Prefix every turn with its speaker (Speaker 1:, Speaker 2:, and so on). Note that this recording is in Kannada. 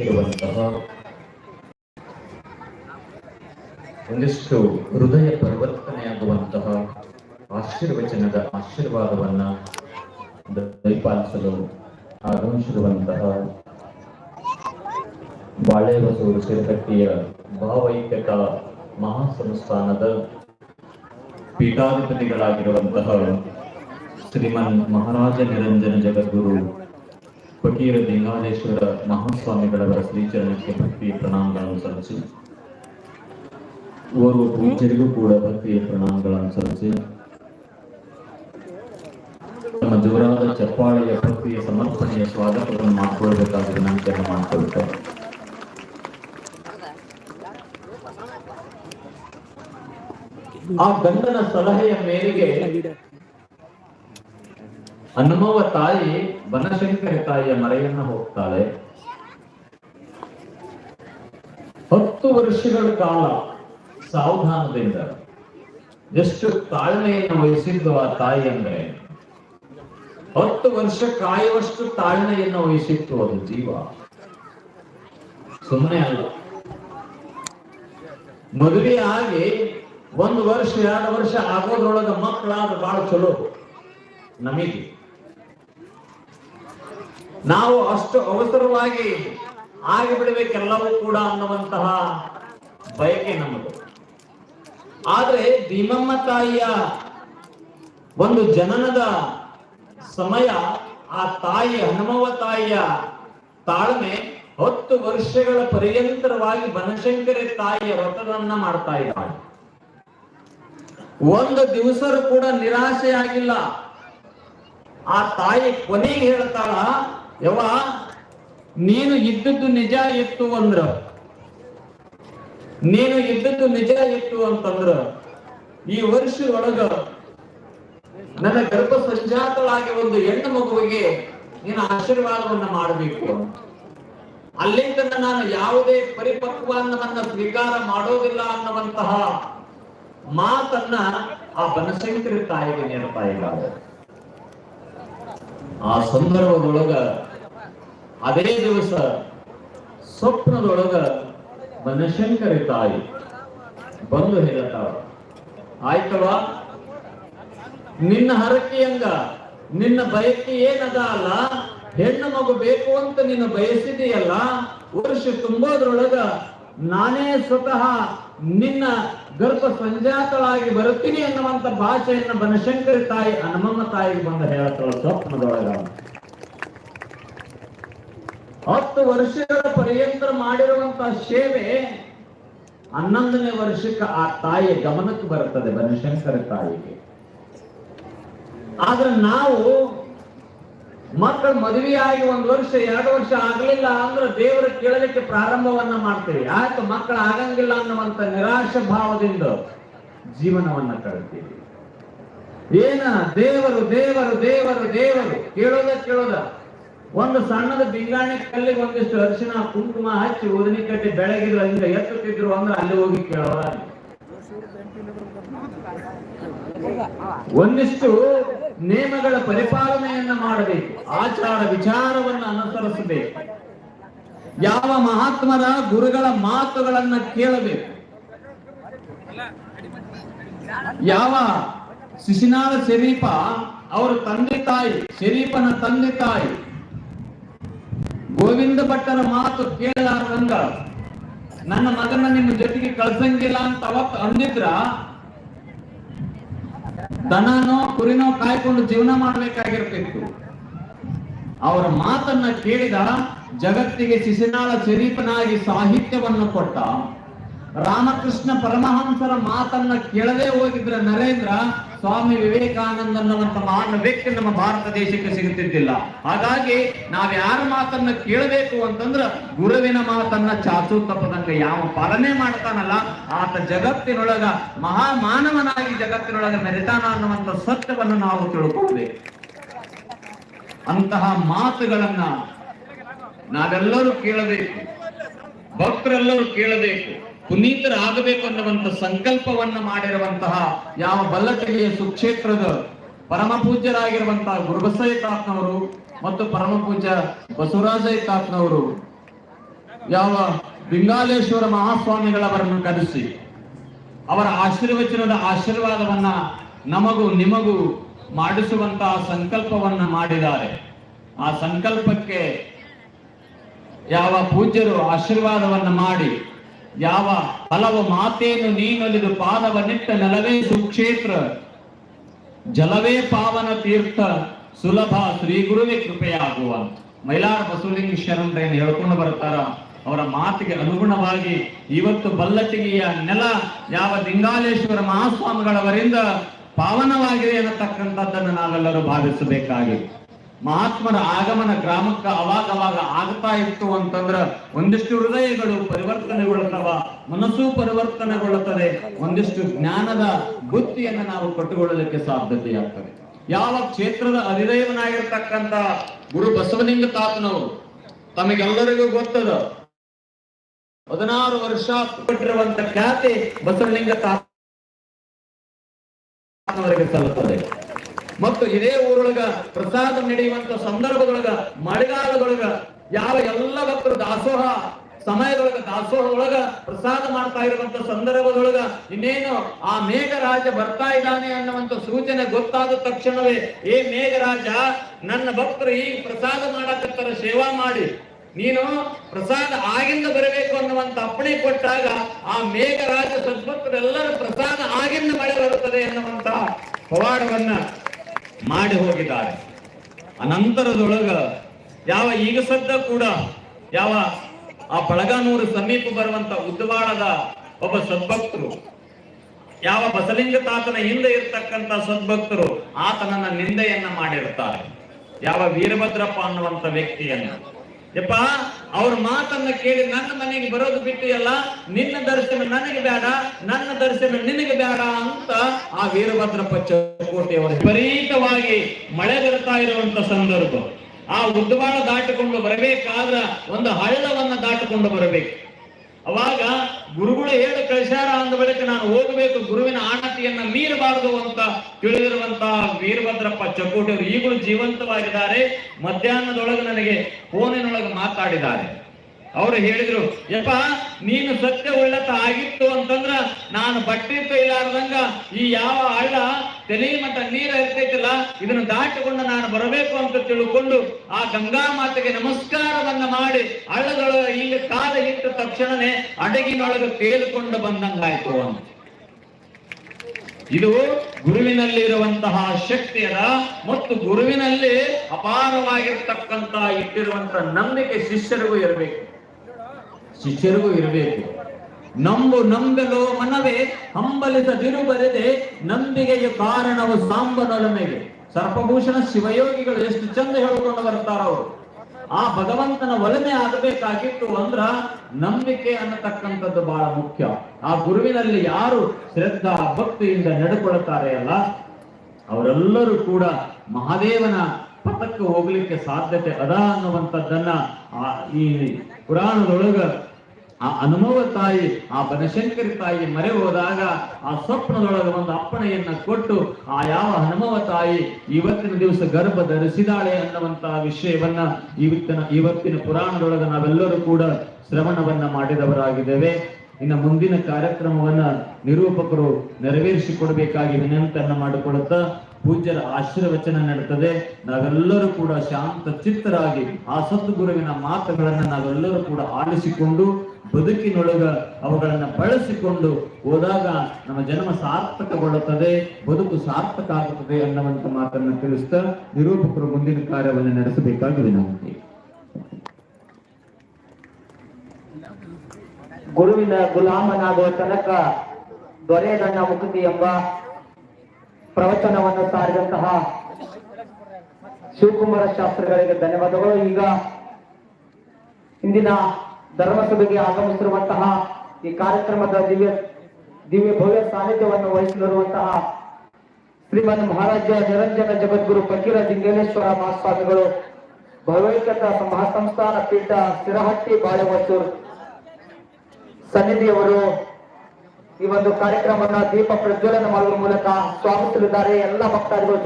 Speaker 1: ಹೊಂದಿರುವಂತಹ ಒಂದಿಷ್ಟು ಹೃದಯ ಪರಿವರ್ತನೆಯಾಗುವಂತಹ ಆಶೀರ್ವಚನದ ಆಶೀರ್ವಾದವನ್ನ ದಯಪಾಲಿಸಲು ಆಗಮಿಸಿರುವಂತಹ ಬಾಳೆಬಸೂರು ಸಿರಕಟ್ಟಿಯ ಭಾವೈಕ್ಯತಾ ಮಹಾಸಂಸ್ಥಾನದ ಪೀಠಾಧಿಪತಿಗಳಾಗಿರುವಂತಹ ಶ್ರೀಮನ್ ಮಹಾರಾಜ ನಿರಂಜನ ಜಗದ್ಗುರು ಫಕೀರ ಲಿಂಗಾಲೇಶ್ವರ ಮಹಾಸ್ವಾಮಿಗಳವರ ಶ್ರೀಚರಣಕ್ಕೆ ಭಕ್ತಿಯ ಪ್ರಣಾಮಗಳನ್ನು ಸಲ್ಲಿಸಿ. ಓರ್ವ ಪೂಜ್ಯರಿಗೂ ಕೂಡ ಭಕ್ತಿಯ ಪ್ರಣಾಮಗಳನ್ನು ಸಲ್ಲಿಸಿ. ತಮ್ಮ ಜೋರಾದ ಚಪ್ಪಾಳೆಯ ಭಕ್ತಿಯ ಸಮರ್ಪಣೆಯ ಸ್ವಾಗತವನ್ನು ಮಾಡಿಕೊಳ್ಬೇಕಾದ ವಿನಂತಿಯನ್ನು ಮಾಡಿಕೊಳ್ತಾರೆ ಆ ಗಂಡನ ಸಲಹೆಯ ಮೇರೆಗೆ ಹನುಮವ ತಾಯಿ ಬನಶಂಕರಿ ತಾಯಿಯ ಮರೆಯನ್ನ ಹೋಗ್ತಾಳೆ. ಹತ್ತು ವರ್ಷಗಳ ಕಾಲ ಸಾವಧಾನದಿಂದ ಎಷ್ಟು ತಾಳ್ಮೆಯನ್ನು ವಹಿಸಿದ್ದು ಆ ತಾಯಿ ಅಂದ್ರೆ ಹತ್ತು ವರ್ಷ ಕಾಯುವಷ್ಟು ತಾಳ್ಮೆಯನ್ನು ವಹಿಸಿತ್ತು ಅದು ಜೀವ. ಸುಮ್ಮನೆ ಅಲ್ಲ. ಮದುವೆ ಆಗಿ ಒಂದು ವರ್ಷ, ಎರಡು ವರ್ಷ ಆಗೋದ್ರೊಳಗ ಮಕ್ಕಳಾದ ಬಹಳ ಚಲೋ ನಮಗೆ. ನಾವು ಅಷ್ಟು ಅವಸರವಾಗಿ ಆಗಿಬಿಡಬೇಕೆಲ್ಲವೂ ಕೂಡ ಅನ್ನುವಂತಹ ಬಯಕೆ ನಮ್ಮದು. ಆದ್ರೆ ಭೀಮಮ್ಮ ತಾಯಿಯ ಒಂದು ಜನನದ ಸಮಯ, ಆ ತಾಯಿ ಹನುಮವ ತಾಯಿಯ ತಾಳ್ಮೆ ಹತ್ತು ವರ್ಷಗಳ ಪರ್ಯಂತರವಾಗಿ ಬನಶಂಕರಿ ತಾಯಿಯ ವ್ರತವನ್ನ ಮಾಡ್ತಾ ಇದ್ದಾಳೆ. ಒಂದು ದಿವಸರು ಕೂಡ ನಿರಾಶೆ ಆಗಿಲ್ಲ ಆ ತಾಯಿ ಕೊನೆಗೆ ಹೇಳ್ತಾಳ ಯವ್ವ, ನೀನು ಇದ್ದದ್ದು ನಿಜ ಇತ್ತು ಅಂದ್ರ. ನೀನು ಇದ್ದದ್ದು ನಿಜ ಇತ್ತು ಅಂತಂದ್ರ, ಈ ವರ್ಷ ಒಳಗ ನನ್ನ ಗರ್ಭ ಸಂಜಾತಳಾಗಿ ಒಂದು ಹೆಣ್ಣು ಮಗುವಿಗೆ ನೀನು ಆಶೀರ್ವಾದವನ್ನ ಮಾಡಬೇಕು. ಅಲ್ಲಿಂದ ನಾನು ಯಾವುದೇ ಪರಿಪಕ್ವ ಅನ್ನವನ್ನ ಸ್ವೀಕಾರ ಮಾಡೋದಿಲ್ಲ ಅನ್ನುವಂತಹ ಮಾತನ್ನ ಆ ಬನಶಂಕರಿ ತಾಯಿಗೆ ನೆನಪಾಯಿಲ್ಲ ಆ ಸಂದರ್ಭದೊಳಗ ಅದೇ ದಿವಸ ಸ್ವಪ್ನದೊಳಗ ಬನಶಂಕರಿ ತಾಯಿ ಬಂದು ಹೇಳ್ತಾಳ ಆಯ್ತವ ನಿನ್ನ ಹರಕೆಯಂಗ ನಿನ್ನ ಬಯಕೆ ಏನದ ಅಲ್ಲ? ಹೆಣ್ಣು ಮಗು ಬೇಕು ಅಂತ ನೀನು ಬಯಸಿದೆಯಲ್ಲ? ವರ್ಷ ತುಂಬೋದ್ರೊಳಗ ನಾನೇ ಸ್ವತಃ ನಿನ್ನ ಗರ್ಭ ಸಂಜಾತಳಾಗಿ ಬರುತ್ತೀನಿ ಅನ್ನುವಂತ ಭಾಷೆಯನ್ನ ಬನಶಂಕರಿ ತಾಯಿ, ಹನುಮಮ್ಮ ತಾಯಿಗೆ ಬಂದ ಹೇಳ್ತಾಳ ಸ್ವಪ್ನದೊಳಗ. ಹತ್ತು ವರ್ಷಗಳ ಪರ್ಯಂತರ ಮಾಡಿರುವಂತಹ ಸೇವೆ ಹನ್ನೊಂದನೇ ವರ್ಷಕ್ಕೆ ಆ ತಾಯಿಯ ಗಮನಕ್ಕೆ ಬರುತ್ತದೆ ಬನಶಂಕರ ತಾಯಿಗೆ. ಆದ್ರೆ ನಾವು ಮಕ್ಕಳು ಮದುವೆಯಾಗಿ ಒಂದು ವರ್ಷ, ಎರಡು ವರ್ಷ ಆಗಲಿಲ್ಲ ಅಂದ್ರೆ ದೇವರ ಕೇಳಲಿಕ್ಕೆ ಪ್ರಾರಂಭವನ್ನ ಮಾಡ್ತೀವಿ. ಆಯ್ತು ಮಕ್ಕಳು ಆಗಂಗಿಲ್ಲ ಅನ್ನುವಂತ ನಿರಾಶ ಭಾವದಿಂದ ಜೀವನವನ್ನ ಕಳ್ತೀವಿ ಏನ? ದೇವರು ದೇವರು ದೇವರು ದೇವರು. ಕೇಳೋದ ಕೇಳೋದ. ಒಂದು ಸಣ್ಣದ ಬಿಂಗಾಣಿ ಕಲ್ಲಿಗೆ ಒಂದಿಷ್ಟು ಅರಿಶಿನ ಕುಂಕುಮ ಹಚ್ಚಿ ಊದಿನಿ ಕಟ್ಟಿ ಬೆಳಗಿದ್ರು ಅಲ್ಲಿಂದ ಎತ್ತುತ್ತಿದ್ರು ಅಂದ್ರೆ ಅಲ್ಲಿ ಹೋಗಿ ಕೇಳುವ ಒಂದಿಷ್ಟು ನಿಯಮಗಳ ಪರಿಪಾಲನೆಯನ್ನ ಮಾಡಬೇಕು. ಆಚಾರ ವಿಚಾರವನ್ನು ಅನುಸರಿಸಬೇಕು. ಯಾವ ಮಹಾತ್ಮರ ಗುರುಗಳ ಮಾತುಗಳನ್ನ ಕೇಳಬೇಕು. ಯಾವ ಶಿಶಿನಾಳ ಶರೀಫ ಅವರ ತಂದೆ ತಾಯಿ ಶರೀಫನ ತಂದೆ ತಾಯಿ ಗೋವಿಂದ ಭಟ್ಟರ ಮಾತು ಕೇಳಲಾರದಂಗ ನನ್ನ ಮಗನ ನಿಮ್ಮ ಜೊತೆಗೆ ಕಳ್ಸಂಗಿಲ್ಲ ಅಂತ ಅವತ್ತು ಅಂದಿದ್ರ ದನನೋ, ಕುರಿನೋ ಕಾಯ್ಕೊಂಡು ಜೀವನ ಮಾಡ್ಬೇಕಾಗಿರ್ತಿತ್ತು. ಅವರ ಮಾತನ್ನ ಕೇಳಿದ ಜಗತ್ತಿಗೆ ಶಿಶಿನಾಳ ಶರೀಫನಾಗಿ ಸಾಹಿತ್ಯವನ್ನು ಕೊಟ್ಟ ರಾಮಕೃಷ್ಣ ಪರಮಹಂಸರ ಮಾತನ್ನ ಕೇಳದೆ ಹೋಗಿದ್ರ ನರೇಂದ್ರ ಸ್ವಾಮಿ ವಿವೇಕಾನಂದ ಅನ್ನುವಂತ ಮಹಾನ್ ವ್ಯಕ್ತಿ ನಮ್ಮ ಭಾರತ ದೇಶಕ್ಕೆ ಸಿಗುತ್ತಿದ್ದಿಲ್ಲ. ಹಾಗಾಗಿ ನಾವ್ ಯಾರ ಮಾತನ್ನ ಕೇಳಬೇಕು ಅಂತಂದ್ರ ಗುರುವಿನ ಮಾತನ್ನ ಚಾಚು ತಪ್ಪದಂಗ ಯಾವ ಪಾಲನೆ ಮಾಡ್ತಾನಲ್ಲ, ಆತ ಜಗತ್ತಿನೊಳಗ ಮಹಾ ಮಾನವನಾಗಿ ಜಗತ್ತಿನೊಳಗ ಮೆರೆತಾನ ಅನ್ನುವಂಥ ಸತ್ಯವನ್ನು ನಾವು ತಿಳ್ಕೊಳ್ಬೇಕು ಅಂತಹ ಮಾತುಗಳನ್ನ ನಾವೆಲ್ಲರೂ ಕೇಳಬೇಕು. ಭಕ್ತರೆಲ್ಲರೂ ಕೇಳಬೇಕು. ಪುನೀತರಾಗಬೇಕು ಅನ್ನುವಂತ ಸಂಕಲ್ಪವನ್ನ ಮಾಡಿರುವಂತಹ ಯಾವ ಬಲ್ಲಟಗಿಯ ಸುಕ್ಷೇತ್ರದ ಪರಮ ಪೂಜ್ಯರಾಗಿರುವಂತಹ ಗುರುಬಸಯ್ಯ ತಾತ್ನವರು ಮತ್ತು ಪರಮ ಪೂಜ್ಯ ಬಸವರಾಜಯ್ಯ ತಾತ್ನವರು ಯಾವ ಬಿಂಗಾಲೇಶ್ವರ ಮಹಾಸ್ವಾಮಿಗಳವರನ್ನು ಕರೆಸಿ ಅವರ ಆಶೀರ್ವಚನದ ಆಶೀರ್ವಾದವನ್ನ ನಮಗೂ ನಿಮಗೂ ಮಾಡಿಸುವಂತಹ ಸಂಕಲ್ಪವನ್ನ ಮಾಡಿದ್ದಾರೆ. ಆ ಸಂಕಲ್ಪಕ್ಕೆ ಯಾವ ಪೂಜ್ಯರು ಆಶೀರ್ವಾದವನ್ನ ಮಾಡಿ ಯಾವ ಹಲವು ಮಾತೇನು ನೀನೊಲಿದು ಪಾದವನ್ನಿಟ್ಟ ನೆಲವೇ ಸುಕ್ಷೇತ್ರ? ಜಲವೇ ಪಾವನ ತೀರ್ಥ ಸುಲಭ ಶ್ರೀ ಗುರುವೇ ಕೃಪೆಯಾಗುವ. ಮೈಲಾರ ಬಸವಲಿಂಗ ಶರಣರೇನು ಹೇಳ್ಕೊಂಡು ಬರ್ತಾರ. ಅವರ ಮಾತಿಗೆ ಅನುಗುಣವಾಗಿ ಇವತ್ತು ಬಲ್ಲಟಿಗೆಯ ನೆಲ ಯಾವ ಲಿಂಗಾಲೇಶ್ವರ ಮಹಾಸ್ವಾಮಿಗಳವರಿಂದ ಪಾವನವಾಗಿದೆ ಅನ್ನತಕ್ಕಂಥದ್ದನ್ನು ನಾವೆಲ್ಲರೂ ಭಾವಿಸಬೇಕಾಗಿ ಮಹಾತ್ಮರ ಆಗಮನ ಗ್ರಾಮಕ್ಕೆ ಅವಾಗ ಅವಾಗ ಆಗ್ತಾ ಇತ್ತು ಅಂತಂದ್ರ ಒಂದಿಷ್ಟು ಹೃದಯಗಳು ಪರಿವರ್ತನೆಗೊಳ್ಳುತ್ತವ ಮನಸ್ಸು ಪರಿವರ್ತನೆಗೊಳ್ಳುತ್ತದೆ ಒಂದಿಷ್ಟು ಜ್ಞಾನದ ಬುದ್ಧಿಯನ್ನು ನಾವು ಕಟ್ಟಿಕೊಳ್ಳಲಿಕ್ಕೆ ಸಾಧ್ಯತೆಯಾಗ್ತದೆ ಯಾವ ಕ್ಷೇತ್ರದ ಅಧಿದೈವನಾಗಿರ್ತಕ್ಕಂತ ಗುರು ಬಸವಲಿಂಗ ತಾತನವರು ತಮಗೆಲ್ಲರಿಗೂ ಗೊತ್ತದ? ಹದಿನಾರು ವರ್ಷ ಕೊಟ್ಟಿರುವಂತ ಖ್ಯಾತಿ ಬಸವಲಿಂಗ ತಾತನವರಿಗೆ ಸಲ್ಲುತ್ತದೆ. ಮತ್ತು ಇದೇ ಊರೊಳಗ ಪ್ರಸಾದ ನಡೆಯುವಂತ ಸಂದರ್ಭದೊಳಗ, ಮಳೆಗಾಲದೊಳಗ, ಯಾವ ಎಲ್ಲ ಭಕ್ತರು ದಾಸೋಹ ಸಮಯದೊಳಗ ದಾಸೋಹ ಒಳಗ ಪ್ರಸಾದ ಮಾಡ್ತಾ ಇರುವಂತ ಸಂದರ್ಭದೊಳಗ ಇನ್ನೇನು ಆ ಮೇಘರಾಜ ಬರ್ತಾ ಇದ್ದಾನೆ ಅನ್ನುವಂತ ಸೂಚನೆ ಗೊತ್ತಾದ ತಕ್ಷಣವೇ, ಏ ಮೇಘರಾಜ, ನನ್ನ ಭಕ್ತರು ಈ ಪ್ರಸಾದ ಮಾಡಕತ್ತರ ಸೇವಾ ಮಾಡಿ. ನೀನು ಪ್ರಸಾದ ಆಗಿಂದ ಬರಬೇಕು ಅನ್ನುವಂತ ಅಪ್ಪಣೆ ಕೊಟ್ಟಾಗ ಆ ಮೇಘರಾಜ ಸದ್ಭಕ್ತರೆಲ್ಲರ ಪ್ರಸಾದ ಆಗಿಂದ ಮಳೆ ಬರುತ್ತದೆ ಎನ್ನುವಂತ ಪವಾಡವನ್ನ ಮಾಡಿ ಹೋಗಿದ್ದಾರೆ. ಅನಂತರದೊಳಗ ಯಾವ ಈಗ ಸದ್ದ ಕೂಡ ಯಾವ ಆ ಬಳಗಾನೂರು ಸಮೀಪ ಬರುವಂತ ಉದ್ವಾಳದ ಒಬ್ಬ ಸದ್ಭಕ್ತರು, ಯಾವ ಬಸಲಿಂಗ ತಾತನ ಹಿಂದೆ ಇರ್ತಕ್ಕಂತ ಸದ್ಭಕ್ತರು ಆತನನ್ನ ನಿಂದೆಯನ್ನ ಮಾಡಿರ್ತಾರೆ ಯಾವ ವೀರಭದ್ರಪ್ಪ ಅನ್ನುವಂತ ವ್ಯಕ್ತಿಯನ್ನ. ಯಪ್ಪ, ಅವ್ರ ಮಾತನ್ನ ಕೇಳಿ ನನ್ನ ಮನೆಗೆ ಬರೋದು ಬಿಟ್ಟು ಎಲ್ಲ, ನಿನ್ನ ದರ್ಶನ ನನಗೆ ಬೇಡ, ನನ್ನ ದರ್ಶನ ನಿನಗೆ ಬೇಡ ಅಂತ ಆ ವೀರಭದ್ರಪ್ಪ ಚಕೋಟಿಯವರು ವಿಪರೀತವಾಗಿ ಮಳೆ ಬರ್ತಾ ಇರುವಂತ ಸಂದರ್ಭ. ಆ ಉದ್ದವಾಳ ದಾಟಿಕೊಂಡು ಬರಬೇಕಾದ್ರ ಒಂದು ಹಳ್ಳವನ್ನ ದಾಟಿಕೊಂಡು ಬರಬೇಕು. ಅವಾಗ ಗುರುಗಳು ಹೇಳಿ ಕಳಿಸ್ಯಾರ ಅಂದ ಬಳಿಕ ನಾನು ಹೋಗಬೇಕು, ಗುರುವಿನ ಆಣತಿಯನ್ನ ಮೀರಬಾರದು ಅಂತ ತಿಳಿದಿರುವಂತಹ ವೀರಭದ್ರಪ್ಪ ಚಕೋಟಿಯವರು ಈಗಲೂ ಜೀವಂತವಾಗಿದ್ದಾರೆ. ಮಧ್ಯಾಹ್ನದೊಳಗೆ ನನಗೆ ಫೋನಿನೊಳಗೆ ಮಾತಾಡಿದ್ದಾರೆ. ಅವರು ಹೇಳಿದ್ರು, ಯಪ್ಪ, ನೀನು ಸತ್ಯ ಉಳ್ಳತ ಆಗಿತ್ತು ಅಂತಂದ್ರ ನಾನು ಬಟ್ಟೆ ಇಲ್ಲಾರ್ದಂಗ ಈ ಯಾವ ಹಳ್ಳ ತೆನೆಯ ಮಟ್ಟ ನೀರ ಇರ್ತೈತಿಲ್ಲ, ಇದನ್ನು ದಾಟಿಕೊಂಡು ನಾನು ಬರಬೇಕು ಅಂತ ತಿಳ್ಕೊಂಡು ಆ ಗಂಗಾ ಮಾತೆಗೆ ನಮಸ್ಕಾರವನ್ನ ಮಾಡಿ ಹಳ್ಳದೊಳಗ ಇಲ್ಲಿ ಕಾಲ ಇಟ್ಟ ತಕ್ಷಣನೇ ಅಡಗಿನೊಳಗೆ ತೇಲಿಕೊಂಡು ಬಂದಂಗಾಯ್ತು ಅಂತ. ಇದು ಗುರುವಿನಲ್ಲಿ ಇರುವಂತಹ ಶಕ್ತಿಯರ ಮತ್ತು ಗುರುವಿನಲ್ಲಿ ಅಪಾರವಾಗಿರ್ತಕ್ಕಂತಹ ಇಟ್ಟಿರುವಂತಹ ನಂಬಿಕೆ ಶಿಷ್ಯರಿಗೂ ಇರಬೇಕು. ಶಿಷ್ಯರಿಗೂ ಇರಬೇಕು. ನಂಬು ನಂಬಲು ಮನವೇ ಹಂಬಲಿಸದಿರು ಬರೆದೆ ನಂಬಿಕೆಯ ಕಾರಣವು ಸಾಂಬನೊಲಮೆಗೆ ಸರ್ಪಭೂಷಣ ಶಿವಯೋಗಿಗಳು ಎಷ್ಟು ಚಂದ ಹೇಳಿಕೊಂಡು ಬರ್ತಾರ ಅವರು. ಆ ಭಗವಂತನ ಒಲಮೆ ಆಗಬೇಕಾಗಿತ್ತು ಅಂದ್ರ ನಂಬಿಕೆ ಅನ್ನತಕ್ಕಂಥದ್ದು ಬಹಳ ಮುಖ್ಯ. ಆ ಗುರುವಿನಲ್ಲಿ ಯಾರು ಶ್ರದ್ಧಾ ಭಕ್ತಿಯಿಂದ ನಡೆಕೊಳ್ಳುತ್ತಾರೆ ಅಲ್ಲ, ಅವರೆಲ್ಲರೂ ಕೂಡ ಮಹಾದೇವನ ಪಥಕ್ಕೆ ಹೋಗ್ಲಿಕ್ಕೆ ಸಾಧ್ಯತೆ ಅದ ಅನ್ನುವಂಥದ್ದನ್ನ ಆ ಈ ಪುರಾಣದೊಳಗ ಆ ಅನುಭವ ತಾಯಿ, ಆ ಬನಶಂಕರಿ ತಾಯಿ ಮರೆ ಹೋದಾಗ ಆ ಸ್ವಪ್ನದೊಳಗೆ ಒಂದು ಅಪ್ಪಣೆಯನ್ನ ಕೊಟ್ಟು ಆ ಯಾವ ಹನುಮವ ತಾಯಿ ಇವತ್ತಿನ ದಿವಸ ಗರ್ಭ ಧರಿಸಿದಾಳೆ ಅನ್ನುವಂತಹ ವಿಷಯವನ್ನ ಇವತ್ತಿನ ಇವತ್ತಿನ ಪುರಾಣದೊಳಗೆ ನಾವೆಲ್ಲರೂ ಕೂಡ ಶ್ರವಣವನ್ನ ಮಾಡಿದವರಾಗಿದ್ದೇವೆ. ಇನ್ನು ಮುಂದಿನ ಕಾರ್ಯಕ್ರಮವನ್ನ ನಿರೂಪಕರು ನೆರವೇರಿಸಿಕೊಡ್ಬೇಕಾಗಿ ವಿನಂತಿಯನ್ನ ಮಾಡಿಕೊಳ್ಳುತ್ತಾ ಪೂಜ್ಯರ ಆಶೀರ್ವಚನ ನಡೆಯುತ್ತದೆ ನಾವೆಲ್ಲರೂ ಕೂಡ ಶಾಂತ ಚಿತ್ತರಾಗಿ ಆ ಸದ್ಗುರುವಿನ ಮಾತುಗಳನ್ನ ನಾವೆಲ್ಲರೂ ಕೂಡ ಆಲಿಸಿಕೊಂಡು ಬದುಕಿನೊಳಗ ಅವುಗಳನ್ನ ಬಳಸಿಕೊಂಡು ಹೋದಾಗ ನಮ್ಮ ಜನ್ಮ ಸಾರ್ಥಕಗೊಳ್ಳುತ್ತದೆ, ಬದುಕು ಸಾರ್ಥಕ ಆಗುತ್ತದೆ ಅನ್ನುವಂತ ಮಾತನ್ನು ತಿಳಿಸ್ತಾ ನಿರೂಪಕರು ಮುಂದಿನ ಕಾರ್ಯವನ್ನು ನಡೆಸಬೇಕಾಗಿ ವಿನಂತಿ
Speaker 2: ಗುರುವಿನ ಗುಲಾಮನಾಗುವ ತನಕ ದೊರೆಯದನ್ನ ಮುಕ್ತಿ ಎಂಬ ಪ್ರವಚನವನ್ನು ಸಾರಿದಂತಹ ಶಿವಕುಮಾರ ಶಾಸ್ತ್ರಿಗಳಿಗೆ ಧನ್ಯವಾದಗಳು. ಈಗ ಇಂದಿನ ಧರ್ಮಸಭೆಗೆ ಆಗಮಿಸಿರುವಂತಹ ಈ ಕಾರ್ಯಕ್ರಮದ ದಿವ್ಯ ದಿವ್ಯ ಭವ್ಯ ಸಾನ್ನಿಧ್ಯವನ್ನು ವಹಿಸಲಿರುವಂತಹ ಶ್ರೀಮನ್ ಮಹಾರಾಜ ನಿರಂಜನ ಜಗದ್ಗುರು ಫಕೀರ ಲಿಂಗೇಶ್ವರ ಮಹಾಸ್ವಾಮಿಗಳು ಭಗವೈಕತ ಮಹಾಸಂಸ್ಥಾನ ಪೀಠ ಸಿರಹಟ್ಟಿ ಬಾಳೆಮತ್ತೂರ್ ಸನ್ನಿಧಿಯವರು ಈ ಒಂದು ಕಾರ್ಯಕ್ರಮವನ್ನು ದೀಪ ಪ್ರಜ್ವಲನ ಮಾಡುವ ಮೂಲಕ ಸ್ವಾಗತಿಸಲಿದ್ದಾರೆ ಎಲ್ಲ ಭಕ್ತಾದಿಗಳು